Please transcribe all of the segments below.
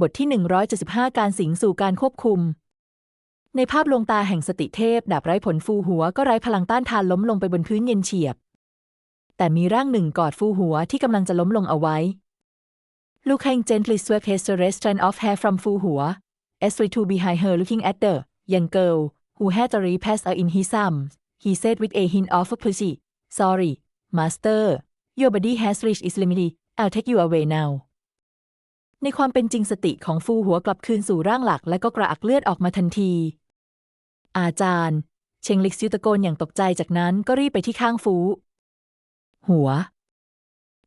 บทที่ 175 การสิงสู่การควบคุม ในภาพลวงตาแห่งสติเทพ ดาบไร้ผลฟูหัวก็ไร้พลังต้านทานล้มลงไปบนพื้นเย็นเฉียบ แต่มีร่างหนึ่งกอดฟูหัวที่กำลังจะล้มลงเอาไว้ Luke Hang gently swept his strand of hair from Fu Hua, as we two behind her looking at the young girl, who had already passed out in his arms. He said with a hint of apology, Sorry, master. Your body has reached its limit. I'll take you away now. ในความเป็นจริงสติของฟูหัวกลับคืนสู่ร่างหลัก และก็กระอักเลือดออกมาทันที อาจารย์ เชงลิกซิวตะโกนอย่างตกใจจากนั้นก็รีบไปที่ข้างฟู หัว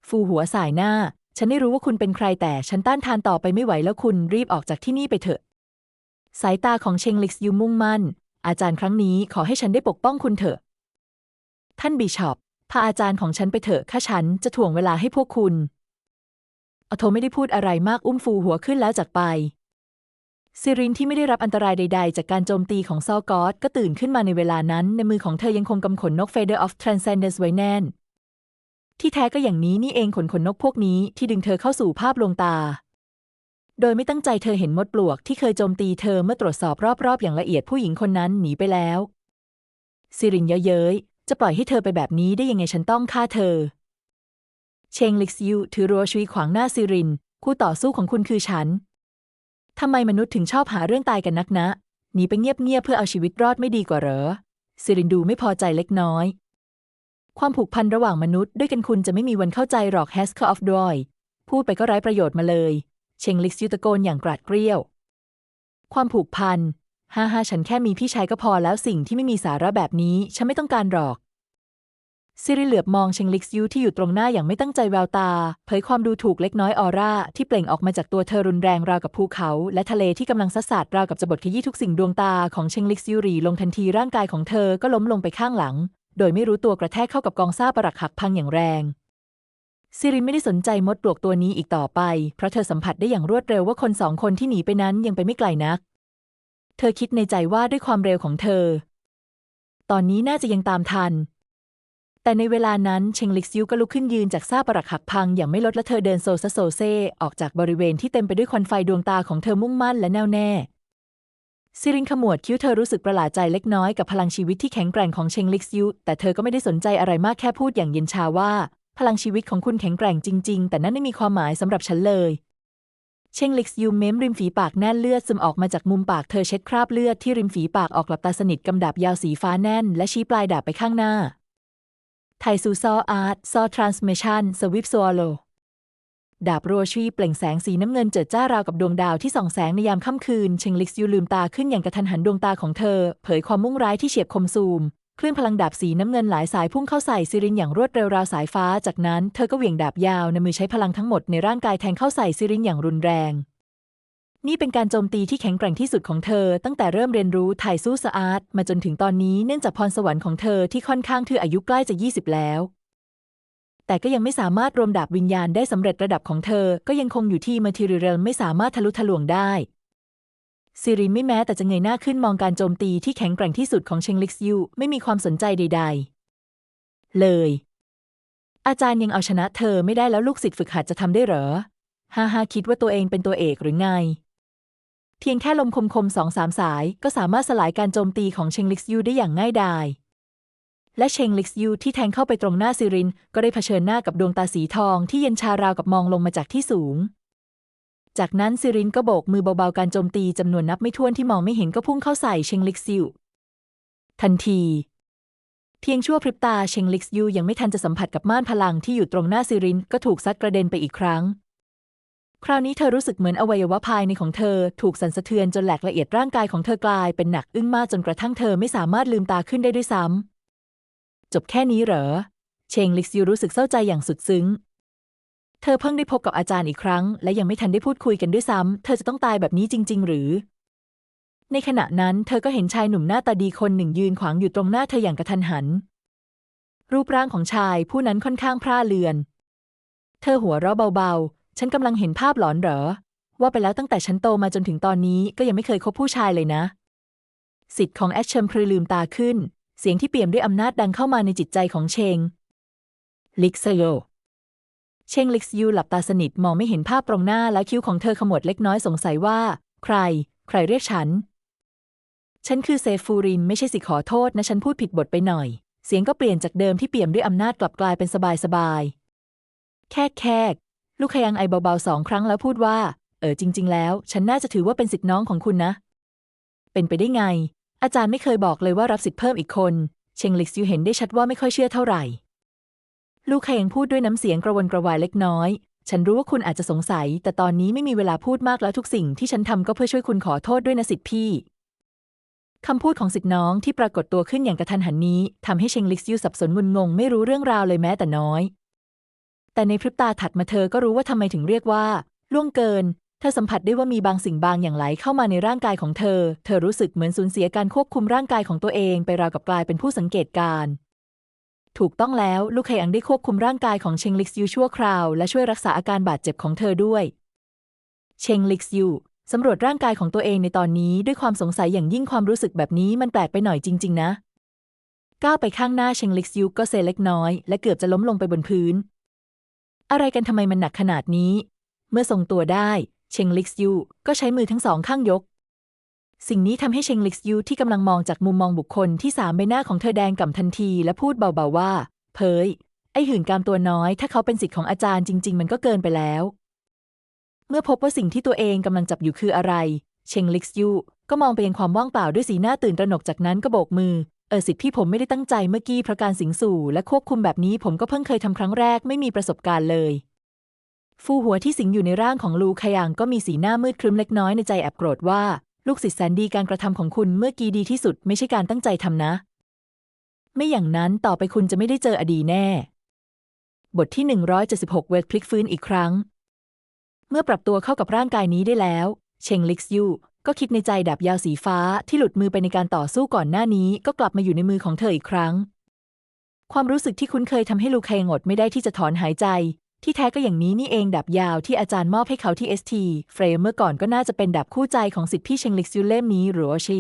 ฟูหัวสายหน้า ฉันไม่รู้ว่าคุณเป็นใครแต่ฉันต้านทานต่อไปไม่ไหวแล้วคุณรีบออกจากที่นี่ไปเถอะ สายตาของเชงลิกซิวมุ่งมั่น อาจารย์ครั้งนี้ขอให้ฉันได้ปกป้องคุณเถอะ ท่านบิชอปพาอาจารย์ของฉันไปเถอะข้าฉันจะถ่วงเวลาให้พวกคุณ อโทไม่ได้พูดอะไรมากอุ้มฟูหัวขึ้นแล้วจากไป ซิรินที่ไม่ได้รับอันตรายใด ๆ จากการโจมตีของซอกอสก็ตื่นขึ้นมาในเวลานั้น ในมือของเธอยังคงกำขนนก Feather of Transcendence ไว้แน่น ที่แท้ก็อย่างนี้นี่เองขนขนนกพวกนี้ที่ดึงเธอเข้าสู่ภาพลวงตา โดยไม่ตั้งใจเธอเห็นมดปลวกที่เคยโจมตีเธอเมื่อตรวจสอบรอบๆอย่างละเอียดผู้หญิงคนนั้นหนีไปแล้ว ซิรินเย้ยเย้ยจะปล่อยให้เธอไปแบบนี้ได้ยังไงฉันต้องฆ่าเธอ เชงลิกซิวถือรัวชุยขวางหน้าซิริน คู่ต่อสู้ของคุณคือฉัน ทำไมมนุษย์ถึงชอบหาเรื่องตายกันนักนะหนีไปเงียบๆเพื่อเอาชีวิตรอดไม่ดีกว่าเหรอซิรินดูไม่พอใจเล็กน้อย ความผูกพันระหว่างมนุษย์ด้วยกันคุณจะไม่มีวันเข้าใจหรอกแฮสเคอร์ออฟดอยพูดไปก็ไร้ประโยชน์มาเลย เชงลิกซิวตะโกนอย่างกราดเกรี้ยว ความผูกพันฮ่าฮ่าฉันแค่มีพี่ชายก็พอแล้วสิ่งที่ไม่มีสาระแบบนี้ ฉันไม่ต้องการหรอก ซิริเหลือบมองเชงลิกซิวที่อยู่ตรงหน้าอย่างไม่ตั้งใจแววตา เผยความดูถูกเล็กน้อยออร่าที่เปล่งออกมาจากตัวเธอรุนแรงราวกับภูเขา และทะเลที่กำลังซัดสาดราวกับจะบดขยี้ทุกสิ่งดวงตาของเชงลิกซิวรีลงทันทีร่างกายของเธอก็ล้มลงไปข้างหลัง โดยไม่รู้ตัวกระแทกเข้ากับกองซ่าปรักหักพังอย่างแรงซิริไม่ได้สนใจมดปลวกตัวนี้อีกต่อไป เพราะเธอสัมผัสได้อย่างรวดเร็วว่าคนสองคนที่หนีไปนั้นยังไปไม่ไกลนัก เธอคิดในใจว่าด้วยความเร็วของเธอ ตอนนี้น่าจะยังตามทัน แต่ในเวลานั้นเชงลิกซิวก็ลุกขึ้นยืนจากซาปรักหักพังอย่างไม่ลดและเธอเดินโซซะโซเซ ออกจากบริเวณที่เต็มไปด้วยควันไฟดวงตาของเธอมุ่งมั่นและแน่วแน่ซิรินขมวดคิ้วเธอรู้สึกประหลาดใจเล็กน้อยกับพลังชีวิตที่แข็งแกร่งของเชงลิกซิวแต่เธอก็ไม่ได้สนใจอะไรมากแค่พูดอย่างเย็นชาว่า พลังชีวิตของคุณแข็งแกร่งจริง ๆ แต่นั่นไม่มีความหมายสำหรับฉันเลย เชงลิกซิวเม้มริมฝีปากแน่นเลือดซึมออกมาจากมุมปากเธอเช็ดคราบเลือดที่ริมฝีปากออกหลับตาสนิทกำดาบยาวสีฟ้าแน่น และชี้ปลายดาบไปข้างหน้า ไทซูซออาร์ตซอทรานสเมชันสวิปซัวโลดาบรัวชีเปล่งแสงสีน้ำเงินเจิดจ้าราวกับดวงดาวที่ส่องแสงในยามค่ำคืน เชงลิกซิวลืมตาขึ้นอย่างกระทันหันดวงตาของเธอ เผยความมุ่งร้ายที่เฉียบคมซูม คลื่นพลังดาบสีน้ำเงินหลายสายพุ่งเข้าใส่ซิรินอย่างรวดเร็วราวสายฟ้า จากนั้นเธอก็เหวี่ยงดาบยาวในมือใช้พลังทั้งหมดในร่างกายแทงเข้าใส่ซิรินอย่างรุนแรง นี่เป็นการโจมตีที่แข็งแกร่งที่สุดของเธอ ตั้งแต่เริ่มเรียนรู้ไถ่สู้สะอาดมาจนถึงตอนนี้เนื่องจากพรสวรรค์ของเธอที่ค่อนข้างถืออายุใกล้จะ 20 แล้ว แต่ก็ยังไม่สามารถรวมดาบวิญญาณได้สำเร็จระดับของเธอ ก็ยังคงอยู่ที่มาทีเรลไม่สามารถทะลุทะลวงได้ซิรินไม่แม้แต่จะเงยหน้าขึ้นมองการโจมตีที่แข็งแกร่งที่สุดของเชงลิกซิวไม่มีความสนใจใด ๆ เลย อาจารย์ยังเอาชนะเธอไม่ได้แล้วลูกศิษย์ฝึกหัดจะทำได้เหรอ ฮ่าฮ่าคิดว่าตัวเองเป็นตัวเอกหรือไง เพียงแค่ลมคมๆสองสามสาย ก็สามารถสลายการโจมตีของเชงลิกซิวได้อย่างง่ายดาย และเชงลิกซิวที่แทงเข้าไปตรงหน้าซิริน ก็ได้เผชิญหน้ากับดวงตาสีทองที่เย็นชาราวกับมองลงมาจากที่สูง จากนั้นซิรินก็โบกมือเบาๆการโจมตีจำนวนนับไม่ถ้วนที่มองไม่เห็นก็พุ่งเข้าใส่เชงลิกซิวทันที เพียงชั่วพริบตาเชงลิกซิวยังไม่ทันจะสัมผัสกับม่านพลังที่อยู่ตรงหน้าซิรินก็ถูกซัดกระเด็นไปอีกครั้ง คราวนี้เธอรู้สึกเหมือนอวัยวะภายในของเธอ ถูกสั่นสะเทือนจนแหลกละเอียดร่างกายของเธอกลายเป็นหนักอึ้งมากจนกระทั่งเธอไม่สามารถลืมตาขึ้นได้ด้วยซ้ำจบแค่นี้เหรอ เชงลิกซิวรู้สึกเศร้าใจอย่างสุดซึ้ง เธอเพิ่งได้พบกับอาจารย์อีกครั้ง และยังไม่ทันได้พูดคุยกันด้วยซ้ำเธอจะต้องตายแบบนี้จริง ๆ หรือ ในขณะนั้นเธอก็เห็นชายหนุ่มหน้าตาดีคนหนึ่งยืนขวางอยู่ตรงหน้าเธออย่างกระทันหัน รูปร่างของชายผู้นั้นค่อนข้างพร่าเลือน เธอหัวเราะเบาๆ ฉันกำลังเห็นภาพหลอนเหรอ ว่าไปแล้วตั้งแต่ฉันโตมาจนถึงตอนนี้ก็ยังไม่เคยคบผู้ชายเลยนะ สิทธิ์ของแอชเชมพลือลืมตาขึ้น เสียงที่เปี่ยมด้วยอำนาจดังเข้ามาในจิตใจของเชง ลิกเซโยเชงลิกซิวหลับตาสนิทมองไม่เห็นภาพตรงหน้าแล้วคิ้วของเธอขมวดเล็กน้อยสงสัยว่า ใคร ใครเรียกฉัน ฉันคือเซฟูริน ไม่ใช่สิขอโทษนะฉันพูดผิดบทไปหน่อย เสียงก็เปลี่ยนจากเดิมที่เปี่ยมด้วยอำนาจกลับกลายเป็นสบายสบายๆแค่แค่ ลูกขยังไอเบาๆสองครั้งแล้วพูดว่า เออจริง ๆ แล้ว ฉันน่าจะถือว่าเป็นสิทธิน้องของคุณนะ เป็นไปได้ไง อาจารย์ไม่เคยบอกเลยว่ารับสิทธิ์เพิ่มอีกคน เชงลิกซิวเห็นได้ชัดว่าไม่ค่อยเชื่อเท่าไหร่ ลูกขยังพูดด้วยน้ำเสียงกระวนกระวายเล็กน้อย ฉันรู้ว่าคุณอาจจะสงสัย แต่ตอนนี้ไม่มีเวลาพูดมากแล้วทุกสิ่งที่ฉันทำก็เพื่อช่วยคุณขอโทษด้วยนะสิทธิพี่คำพูดของสิทธิน้องที่ปรากฏตัวขึ้นอย่างกระทันหันนี้ทำให้เชงลิกซิวสับสนงุนงงไม่รู้เรื่องราวเลยแม้แต่น้อย แต่ในพริบตาถัดมาเธอก็รู้ว่าทำไมถึงเรียกว่า ล่วงเกิน เธอสัมผัสได้ว่ามีบางสิ่งบางอย่างไหลเข้ามาในร่างกายของเธอ เธอรู้สึกเหมือนสูญเสียการควบคุมร่างกายของตัวเองไปราวกับกลายเป็นผู้สังเกตการณ์ถูกต้องแล้วลูกไคอังได้ควบคุมร่างกายของเชงลิกซิวชั่วคราว และช่วยรักษาอาการบาดเจ็บของเธอด้วย เชงลิกซิวสำรวจร่างกายของตัวเองในตอนนี้ด้วยความสงสัยอย่างยิ่งความรู้สึกแบบนี้มันแปลกไปหน่อยจริง ๆ นะก้าวไปข้างหน้าเชงลิกซิวก็เซเล็กน้อย และเกือบจะล้มลงไปบนพื้น อะไรกันทำไมมันหนักขนาดนี้ เมื่อทรงตัวได้ เชงลิกซิวก็ใช้มือทั้งสองข้างยก สิ่งนี้ทำให้เชงลิกซิวที่กำลังมองจากมุมมองบุคคลที่สามใบหน้าของเธอแดงก่ำทันทีและพูดเบาๆว่า เพยไอหื่นกามตัวน้อย ถ้าเขาเป็นสิทธิ์ของอาจารย์จริง ๆ มันก็เกินไปแล้ว เมื่อพบว่าสิ่งที่ตัวเองกำลังจับอยู่คืออะไร เชงลิกซิวก็มองไปยังความว่างเปล่าด้วยสีหน้าตื่นตระหนกจากนั้นก็โบกมือ เออสิพี่ผมไม่ได้ตั้งใจเมื่อกี้เพราะการสิงสู่และควบคุมแบบนี้ผมก็เพิ่งเคยทำครั้งแรกไม่มีประสบการณ์เลย ฟูหัวที่สิงอยู่ในร่างของลูขยางก็มีสีหน้ามืดครึ้มเล็กน้อยในใจแอบโกรธว่า ลูกศิษย์แสนดีการกระทำของคุณเมื่อกี้ดีที่สุดไม่ใช่การตั้งใจทำนะ ไม่อย่างนั้นต่อไปคุณจะไม่ได้เจออดีแน่ บทที่ 176 เวทพลิกฟื้นอีกครั้ง เมื่อปรับตัวเข้ากับร่างกายนี้ได้แล้ว เชงลิกซิว ก็คิดในใจดาบยาวสีฟ้าที่หลุดมือไปในการต่อสู้ก่อนหน้านี้ก็กลับมาอยู่ในมือของเธออีกครั้ง ความรู้สึกที่คุ้นเคยทำให้ลูเคงอดไม่ได้ที่จะถอนหายใจ ที่แท้ก็อย่างนี้นี่เองดาบยาวที่อาจารย์มอบให้เขาที่เอสทีเฟรมเมื่อก่อนก็น่าจะเป็นดาบคู่ใจของสิทธิพี่เชงลิกซิวเล่มนี้หรือว่าชิ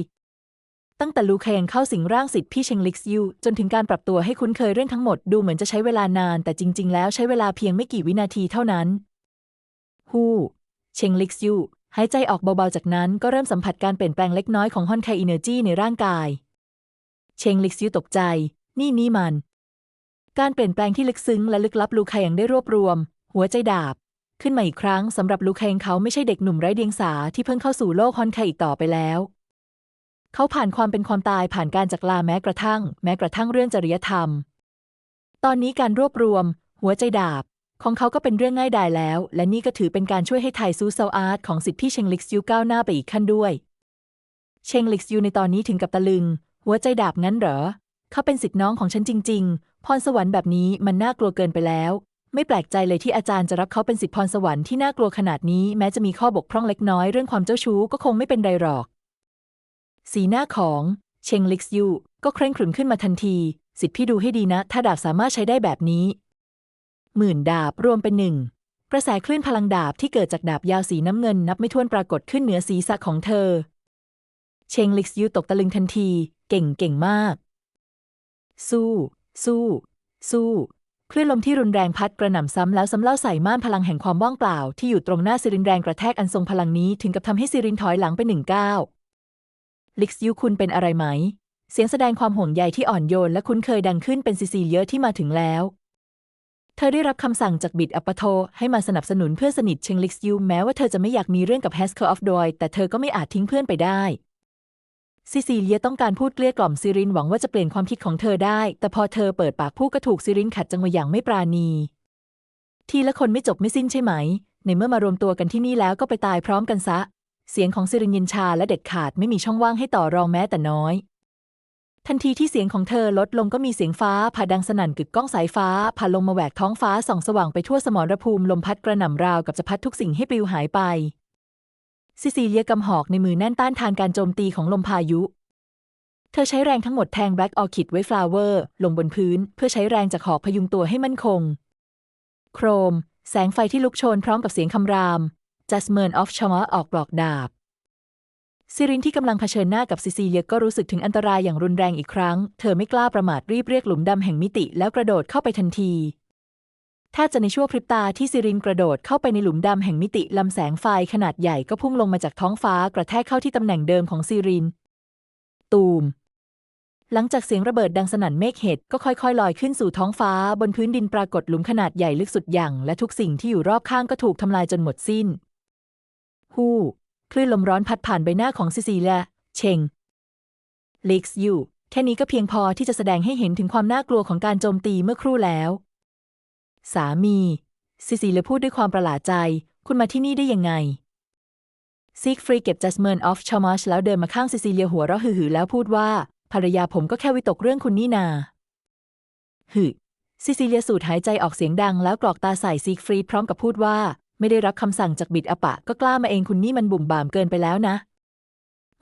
ตั้งแต่ลูเคงเข้าสิงร่างสิทธิพี่เชงลิกซิวจนถึงการปรับตัวให้คุ้นเคยเรื่องทั้งหมดดูเหมือนจะใช้เวลานาน แต่จริง ๆ แล้วใช้เวลาเพียงไม่กี่วินาทีเท่านั้น ฮู้เชงลิกซิว หายใจออกเบาๆ จากนั้นก็เริ่มสัมผัสการเปลี่ยนแปลงเล็กน้อยของฮอนไคอินเนอร์จีในร่างกาย เชงลิกซิวตกใจ นี่นี่มัน การเปลี่ยนแปลงที่ลึกซึ้งและลึกลับลูคายังได้รวบรวม หัวใจดาบ ขึ้นมาอีกครั้งสำหรับลูคายังเขาไม่ใช่เด็กหนุ่มไร้เดียงสาที่เพิ่งเข้าสู่โลกฮอนไคอีกต่อไปแล้ว เขาผ่านความเป็นความตายผ่านการจากลาแม้กระทั่ง แม้กระทั่งเรื่องจริยธรรม ตอนนี้การรวบรวม หัวใจดาบ ของเขาก็เป็นเรื่องง่ายดายแล้ว และนี่ก็ถือเป็นการช่วยให้ไทซูเซาอาร์ตของสิทธิพี่เชงลิกซิวก้าวหน้าไปอีกขั้นด้วย เชงลิกซิวในตอนนี้ถึงกับตะลึง หัวใจดาบงั้นเหรอ เขาเป็นสิทธิน้องของฉันจริง ๆ พรสวรรค์แบบนี้มันน่ากลัวเกินไปแล้ว ไม่แปลกใจเลยที่อาจารย์จะรับเขาเป็นสิทธิพรสวรรค์ที่น่ากลัวขนาดนี้แม้จะมีข้อบกพร่องเล็กน้อยเรื่องความเจ้าชู้ก็คงไม่เป็นไรหรอก สีหน้าของเชงลิกซิวก็เคร่งขรึมขึ้นมาทันที สิทธิพี่ดูให้ดีนะ ถ้าดาบสามารถใช้ได้แบบนี้ หมื่นดาบรวมเป็นหนึ่งกระแสคลื่นพลังดาบที่เกิดจากดาบยาวสีน้ำเงินนับไม่ถ้วนปรากฏขึ้นเหนือศีรษะของเธอ เชงลิกซิวตกตะลึงทันที เก่งเก่งมาก สู้ สู้ สู้คลื่นลมที่รุนแรงพัดกระหน่ำซ้ำแล้วซ้ำเล่าใส่ม่านพลังแห่งความว่างเปล่า ที่อยู่ตรงหน้าซิรินแรงกระแทกอันทรงพลังนี้ถึงกับทำให้ซิรินถอยหลังไปหนึ่งก้าวลิกซิวคุณเป็นอะไรไหม เสียงแสดงความห่วงใยที่อ่อนโยนและคุ้นเคยดังขึ้นเป็นซีซีเยอะที่มาถึงแล้ว เธอได้รับคำสั่งจากบิดอัปโทให้มาสนับสนุนเพื่อนสนิทเชงลิกซิวแม้ว่าเธอจะไม่อยากมีเรื่องกับแฮสเคอร์ออฟดอยแต่เธอก็ไม่อาจทิ้งเพื่อนไปได้ซิซีเลียต้องการพูดเกลี้ยกล่อมซิรินหวังว่าจะเปลี่ยนความคิดของเธอได้ แต่พอเธอเปิดปากพูดก็ถูกซิรินขัดจังหวะอย่างไม่ปราณี ทีละคนไม่จบไม่สิ้นใช่ไหม ในเมื่อมารวมตัวกันที่นี่แล้วก็ไปตายพร้อมกันซะ เสียงของซิรินเย็นชาและเด็ดขาดไม่มีช่องว่างให้ต่อรองแม้แต่น้อย ทันทีที่เสียงของเธอลดลงก็มีเสียงฟ้าผ่าดังสนั่นกึกก้องสายฟ้าผ่าลงมาแหวกท้องฟ้าส่องสว่างไปทั่วสมรภูมิลมพัดกระหน่ำราวกับจะพัดทุกสิ่งให้ปลิวหายไป ซิซีเลียกำหอกในมือแน่นต้านทานการโจมตีของลมพายุ เธอใช้แรงทั้งหมดแทงแบล็กออคิดไว้ฟลาเวอร์ลงบนพื้น เพื่อใช้แรงจากหอกพยุงตัวให้มั่นคง โครม แสงไฟที่ลุกโชนพร้อมกับเสียงคำรามจัสเมินออฟชอออกปลอกดาบ ซิรินที่กำลังเผชิญหน้ากับซิซีเลียก็รู้สึกถึงอันตรายอย่างรุนแรงอีกครั้ง เธอไม่กล้าประมาทรีบเรียกหลุมดำแห่งมิติแล้วกระโดดเข้าไปทันทีแทบจะในชั่วพริบตาที่ซิรินกระโดดเข้าไปในหลุมดำแห่งมิติลำแสงไฟขนาดใหญ่ก็พุ่งลงมาจากท้องฟ้ากระแทกเข้าที่ตำแหน่งเดิมของซิริน ตูม หลังจากเสียงระเบิดดังสนั่นเมฆเห็ดก็ค่อยๆ ลอยขึ้นสู่ท้องฟ้า บนพื้นดินปรากฏหลุมขนาดใหญ่ลึกสุดอย่าง และทุกสิ่งที่อยู่รอบข้างก็ถูกทำลายจนหมดสิ้น ฮู้ คลื่นลมร้อนพัดผ่านใบหน้าของซิซีเลียเชงลิกส์อยู่แค่นี้ก็เพียงพอที่จะแสดงให้เห็นถึงความน่ากลัวของการโจมตีเมื่อครู่แล้ว สามี ซิซีเลยพูดด้วยความประหลาดใจ คุณมาที่นี่ได้ยังไง ซิกฟรีเก็บจัสเมิร์นออฟชอมัชแล้วเดินมาข้างซิซีเลียหัวเราะหือๆแล้วพูดว่า ภรรยาผมก็แค่วิตกเรื่องคุณนี่นาฮึซิซีเลียสูดหายใจออกเสียงดังแล้วกรอกตาใส่ซิกฟรีดพร้อมกับพูดว่า ไม่ได้รับคำสั่งจากบิดอปะ ก็กล้ามาเองคุณนี่มันบุ่มบ่ามเกินไปแล้วนะ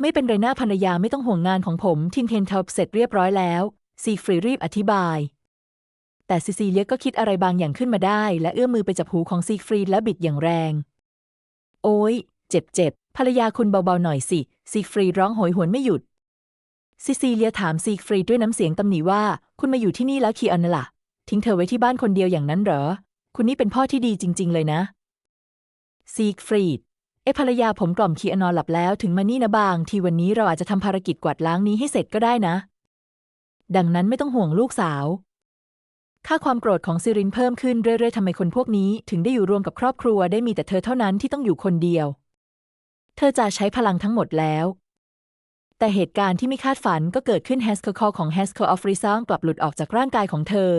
ไม่เป็นไรหน้าภรรยาไม่ต้องห่วงงานของผมทินเทนทับเสร็จเรียบร้อยแล้วซีฟรีรีบอธิบาย แต่ซิซีเลียก็คิดอะไรบางอย่างขึ้นมาได้ และเอื้อมมือไปจับหูของซีฟรีดและบิดอย่างแรง โอ้ยเจ็บเจ็บภรรยาคุณเบาๆหน่อยสิซีฟรีร้องโหยหวนไม่หยุดซิซีเลียถามซีฟรีดด้วยน้ำเสียงตำหนิว่า คุณมาอยู่ที่นี่แล้วคีอันน่ะล่ะ ทิ้งเธอไว้ที่บ้านคนเดียวอย่างนั้นเหรอ คุณนี่เป็นพ่อที่ดีจริง ๆ เลยนะ ซีกฟรีด เอภรรยาผมกล่อมคีอนอนหลับแล้วถึงมานี่นะบาง ทีวันนี้เราอาจจะทำภารกิจกวาดล้างนี้ให้เสร็จก็ได้นะ ดังนั้นไม่ต้องห่วงลูกสาว ค่าความโกรธของซิรินเพิ่มขึ้นเรื่อยๆทำไมคนพวกนี้ ถึงได้อยู่รวมกับครอบครัวได้มีแต่เธอเท่านั้นที่ต้องอยู่คนเดียว เธอจะใช้พลังทั้งหมดแล้วแต่เหตุการณ์ที่ไม่คาดฝันก็เกิดขึ้นแฮสเคอร์คอของแฮสเคอร์ออฟริซังกลับหลุดออกจากร่างกายของเธอ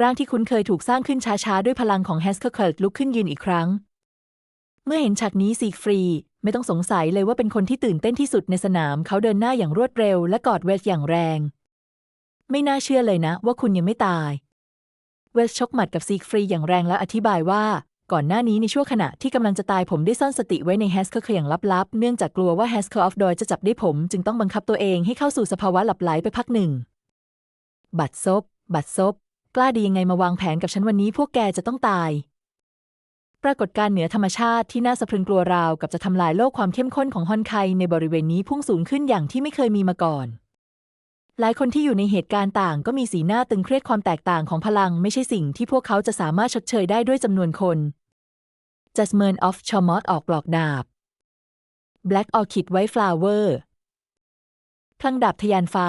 ร่างที่คุ้นเคยถูกสร้างขึ้นช้าๆ ด้วยพลังของแฮสเคอร์เคิร์ลุกขึ้นยืนอีกครั้ง เมื่อเห็นฉากนี้ซีกฟรี ไม่ต้องสงสัยเลยว่าเป็นคนที่ตื่นเต้นที่สุดในสนาม เขาเดินหน้าอย่างรวดเร็วและกอดเวสอย่างแรง ไม่น่าเชื่อเลยนะ ว่าคุณยังไม่ตาย เวสชกหมัดกับซีกฟรีอย่างแรงแล้วอธิบายว่า ก่อนหน้านี้ในช่วงขณะที่กำลังจะตายผมได้ซ่อนสติไว้ในแฮสเคอร์อย่างลับๆ เนื่องจากกลัวว่าแฮสเคอร์ออฟดอยจะจับได้ผม จึงต้องบังคับตัวเองให้เข้าสู่สภาวะหลับไหลไปพักหนึ่ง บัดซบ บัดซบ กล้าดียังไงมาวางแผนกับฉันวันนี้พวกแกจะต้องตาย ปรากฏการณ์เหนือธรรมชาติที่น่าสะพรึงกลัวราวกับจะทำลายโลกความเข้มข้นของฮอนไคในบริเวณนี้พุ่งสูงขึ้นอย่างที่ไม่เคยมีมาก่อน หลายคนที่อยู่ในเหตุการณ์ต่างก็มีสีหน้าตึงเครียดความแตกต่างของพลังไม่ใช่สิ่งที่พวกเขาจะสามารถชดเชยได้ด้วยจำนวนคน Jasmine of c h a m o t ออกปลอกดาบ Black Orchid White Flower พลังดาบทยานฟ้า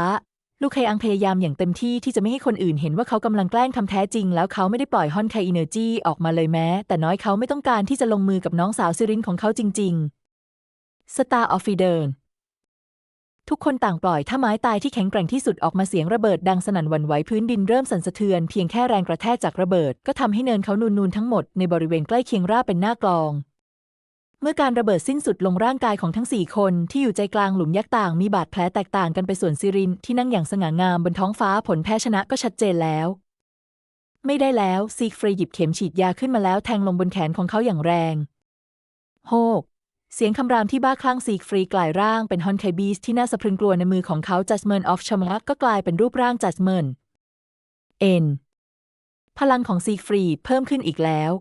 ลูกไคอังพยายามอย่างเต็มที่ที่จะไม่ให้คนอื่นเห็นว่าเขากำลังแกล้งทำแท้จริง แล้วเขาไม่ได้ปล่อยฮอนไคอินเนอร์จีออกมาเลยแม้ แต่น้อยเขาไม่ต้องการที่จะลงมือกับน้องสาวซิรินของเขาจริงๆ Star of f i d e r ทุกคนต่างปล่อยท่าไม้ตายที่แข็งแกร่งที่สุดออกมาเสียงระเบิดดังสนั่นวันไหวพื้นดินเริ่มสั่นสะเทือนเพียงแค่แรงกระแทกจากระเบิด ก็ทำให้เนินเขานูนๆทั้งหมดในบริเวณใกล้เคียงราบเป็นหน้ากลอง มื่อการระเบิดสิ้นสุดลงร่างกายของทั้งสี่คนที่อยู่ใจกลางหลุมยักษ์ต่างมีบาดแผลแตกต่างกันไปส่วนซิรินที่นั่งอย่างสง่างามบนท้องฟ้าผลแพ้ชนะก็ชัดเจนแล้ว ไม่ได้แล้วซีกฟรีหยิบเข็มฉีดยาขึ้นมาแล้วแทงลงบนแขนของเขาอย่างแรงโฮกเสียงคำรามที่บ้าคลั่งซีกฟรีกลายร่างเป็นฮอนไคบีสที่น่าสะพรึงกลัวในมือของเขาจัสเมิร์นออฟชมลักก็กลายเป็นรูปร่างจัสเมิร์นเอ็นพลังของซีกฟรีเพิ่มขึ้นอีกแล้ว